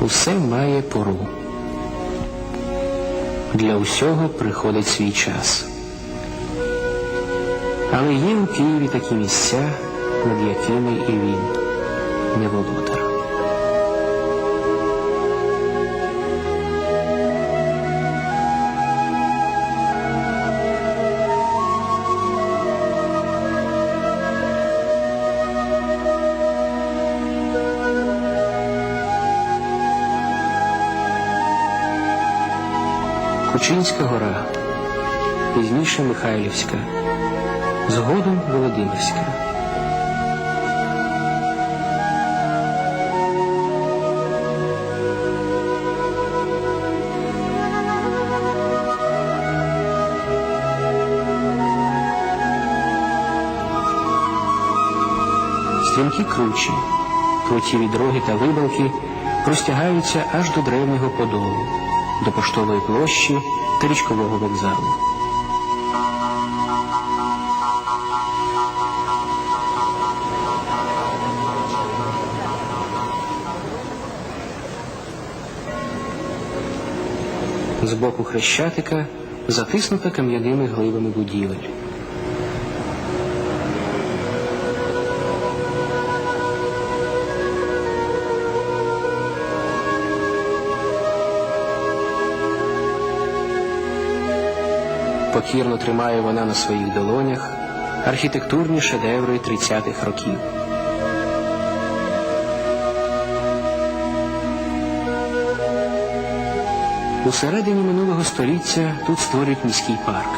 Усе має пору. Для усього приходить свій час. Але є у Києві такі місця, над якими і він не володар. Кучинська гора, пізніше Михайлівська, згодом Володимирська. Стрімкі кручі, крутіві дороги та вибалки простягаються аж до древнього подолу, до поштової площі та річкового вокзалу. З боку хрещатика затиснута кам'яними глибами будівель. Покірно тримає вона на своїх долонях архітектурні шедеври 30-х років. У середині минулого століття тут створюють міський парк.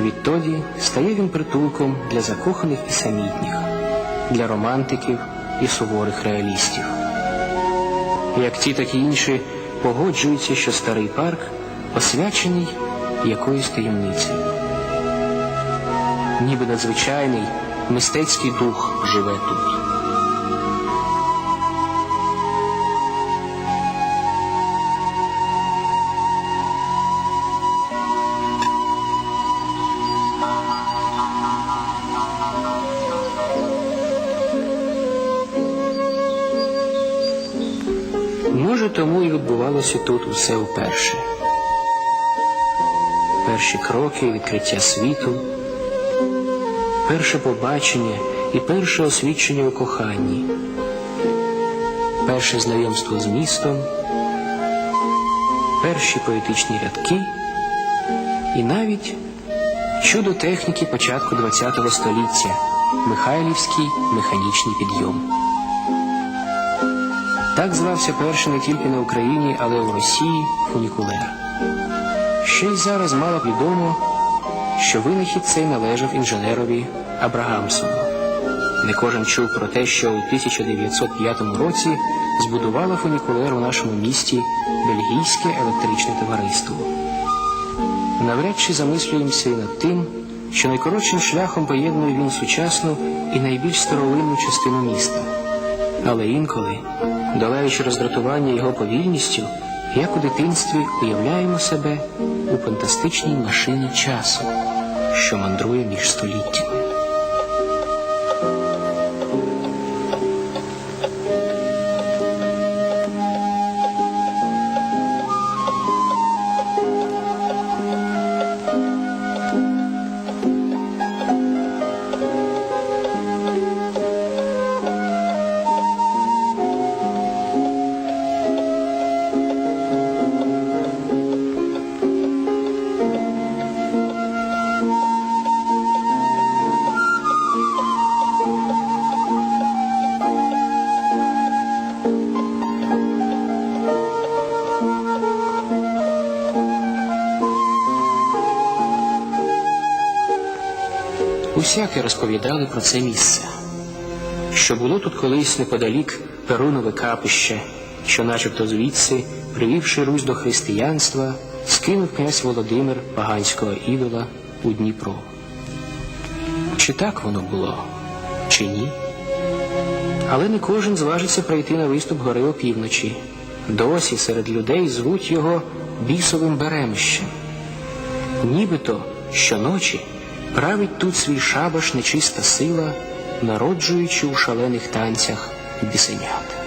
Відтоді стає він притулком для закоханих і самітніх, для романтиків і суворих реалістів. Як ті, так і інші погоджуються, що старий парк освячений якоюсь таємницею. Ніби надзвичайний мистецький дух живе тут. Може, тому і відбувалося тут усе вперше. Перші кроки, відкриття світу, перше побачення і перше освідчення у коханні, перше знайомство з містом, перші поетичні рядки і навіть чудо техніки початку ХХ століття Михайлівський механічний підйом. Так звався перший не тільки на Україні, але й в Росії фунікулер. Ще й зараз мало відомо, що винахід цей належав інженерові Абрагамсону. Не кожен чув про те, що у 1905 році збудувало фунікулер у нашому місті Бельгійське електричне товариство. Навряд чи замислюємося і над тим, що найкоротшим шляхом поєднує він сучасну і найбільш старовинну частину міста. Але інколи, долаючи роздратування його повільністю, як у дитинстві уявляємо себе у фантастичній машині часу, що мандрує між століттями. Усяке розповідали про це місце, що було тут колись неподалік Перунове капище, що начебто звідси, привівши Русь до християнства, скинув князь Володимир поганського ідола у Дніпро. Чи так воно було, чи ні? Але не кожен зважиться пройти на виступ гори опівночі. Досі серед людей звуть його бісовим беремищем. Нібито щоночі править тут свій шабаш нечиста сила, народжуючи у шалених танцях бісенят.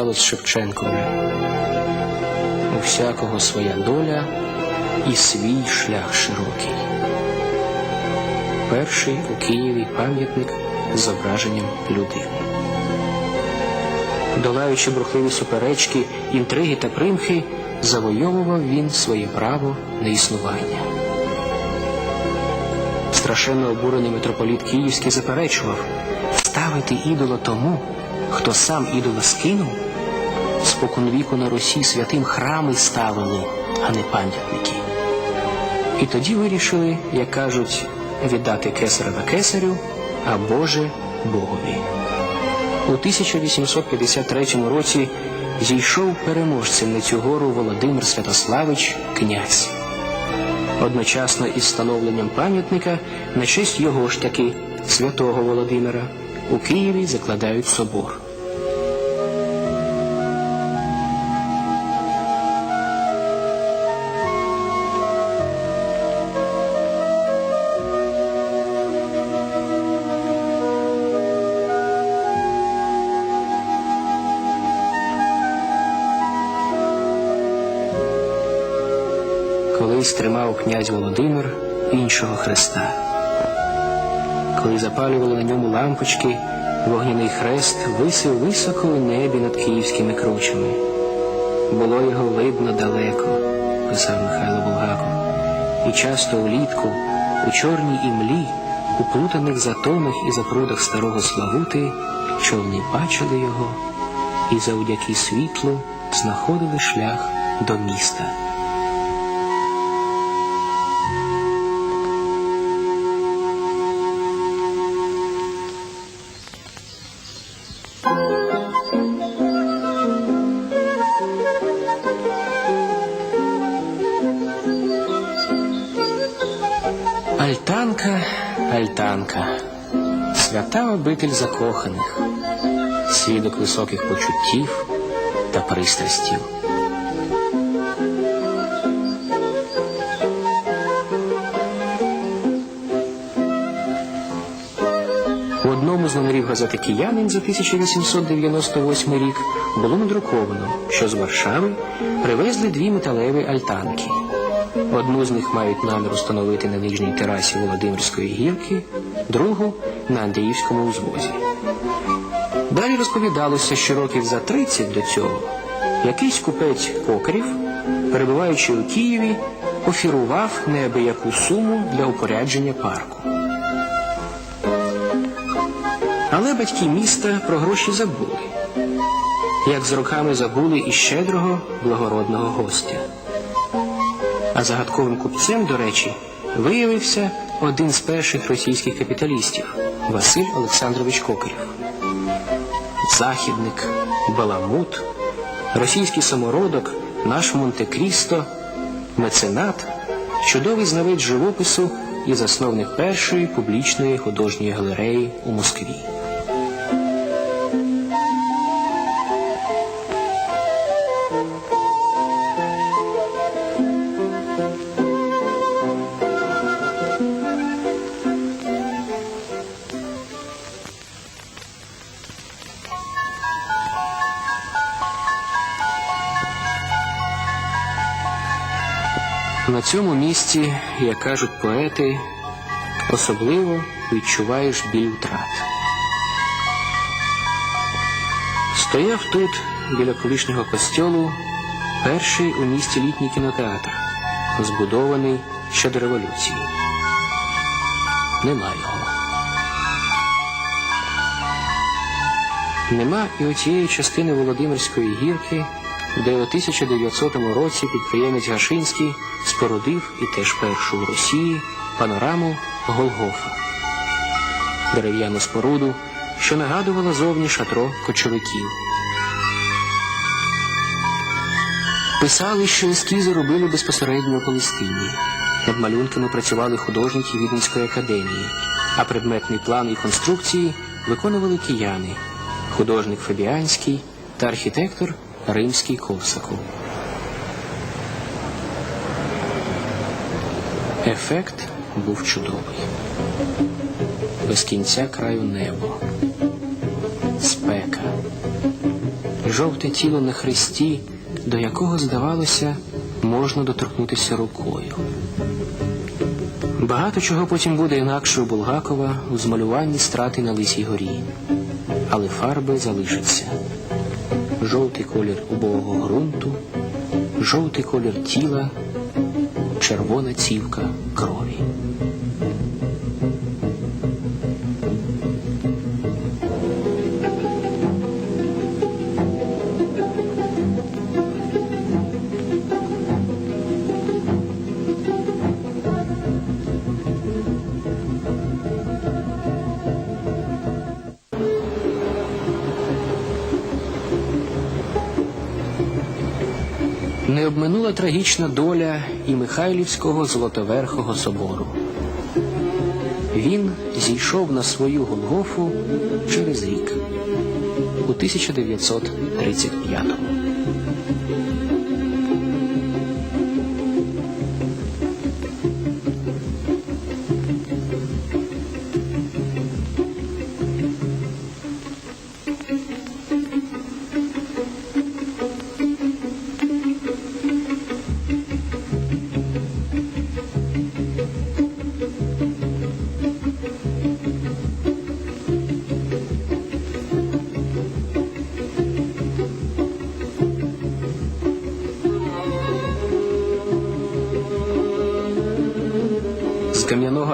Пригадалось Шевченкові. У всякого своя доля і свій шлях широкий. Перший у Києві пам'ятник з зображенням людини. Долаючи бурхливі суперечки, інтриги та примхи, завойовував він своє право на існування. Страшенно обурений митрополіт Київський заперечував ставити ідола тому, хто сам ідола скинув, споконвіку на Русі святим храми ставили, а не пам'ятники. І тоді вирішили, як кажуть, віддати кесареве кесарю, а Боже Богові. У 1853 році зійшов переможцем на цю гору Володимир Святославич князь. Одночасно із встановленням пам'ятника на честь його ж таки святого Володимира у Києві закладають собор. Колись князь Володимир іншого Христа. Коли запалювали на ньому лампочки, вогняний хрест висив високо у небі над київськими кручами. Було його видно далеко, писав Михайло Булгаков, і часто улітку, у чорній імлі, у плутаних затонах і запрудах старого Славути, човни бачили його і завдяки світлу знаходили шлях до міста. Свята обитель закоханих, свідок високих почуттів та пристрастів. У одному з номерів газети Киянин за 1898 рік було надруковано, що з Варшави привезли дві металеві альтанки. Одну з них мають намір установити на нижній терасі Володимирської гірки, другу на Андріївському узвозі. Далі розповідалося, що років за 30 до цього якийсь купець Кокарів, перебуваючи у Києві, офірував неабияку суму для упорядження парку. Але батьки міста про гроші забули, як з роками забули і щедрого благородного гостя. А загадковим купцем, до речі, виявився один з перших російських капіталістів Василь Олександрович Кокарів. Західник, баламут, російський самородок, наш Монте-Крісто, меценат, чудовий знавець живопису і засновник першої публічної художньої галереї у Москві. На цьому місці, як кажуть поети, особливо відчуваєш біль втрат. Стояв тут, біля колишнього костьолу, перший у місті літній кінотеатр, збудований ще до революції. Нема його. Нема і оцієї частини Володимирської гірки, де у 1900 році підприємець Гашинський спорудив і теж першу в Росії панораму Голгофа. Дерев'яну споруду, що нагадувала зовні шатро кочовиків. Писали, що ескізи робили безпосередньо у Палестині. Над малюнками працювали художники Віденської академії, а предметний план і конструкції виконували кияни, художник Фабіанський та архітектор Римський Ковсаков. Ефект був чудовий. Без кінця краю небо. спека. Жовте тіло на хресті, до якого, здавалося, можна доторкнутися рукою. Багато чого потім буде інакше у Булгакова у змалюванні страти на Лисій горі. Але фарби залишаться. Жовтий колір убогого ґрунту, жовтий колір тіла, червона цівка крові. Обминула трагічна доля і Михайлівського Золотоверхого собору. Він зійшов на свою Голгофу через рік у 1935-му.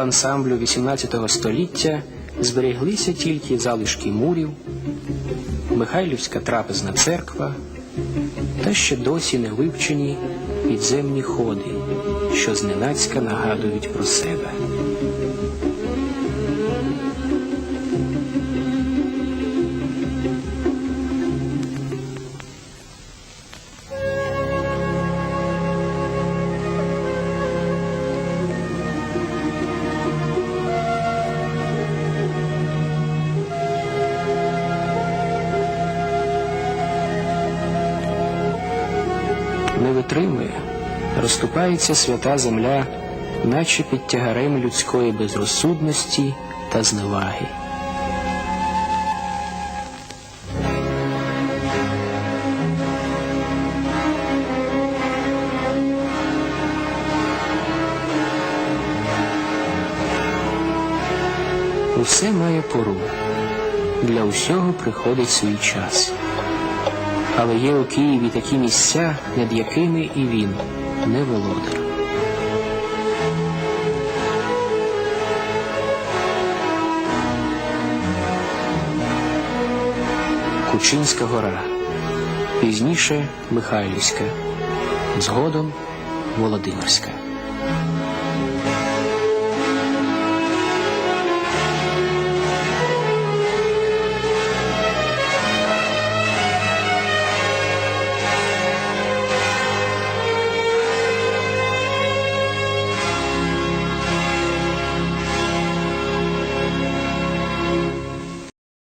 Ансамблю XVIII століття збереглися тільки залишки мурів, Михайлівська трапезна церква та ще досі не вивчені підземні ходи, що зненацька нагадують про себе. Не розступається свята земля, наче під тягарем людської безрозсудності та зневаги. Усе має пору. Для усього приходить свій час. Але є у Києві такі місця, над якими і він не володар. Кучинська гора, пізніше Михайлівська, згодом Володимирська.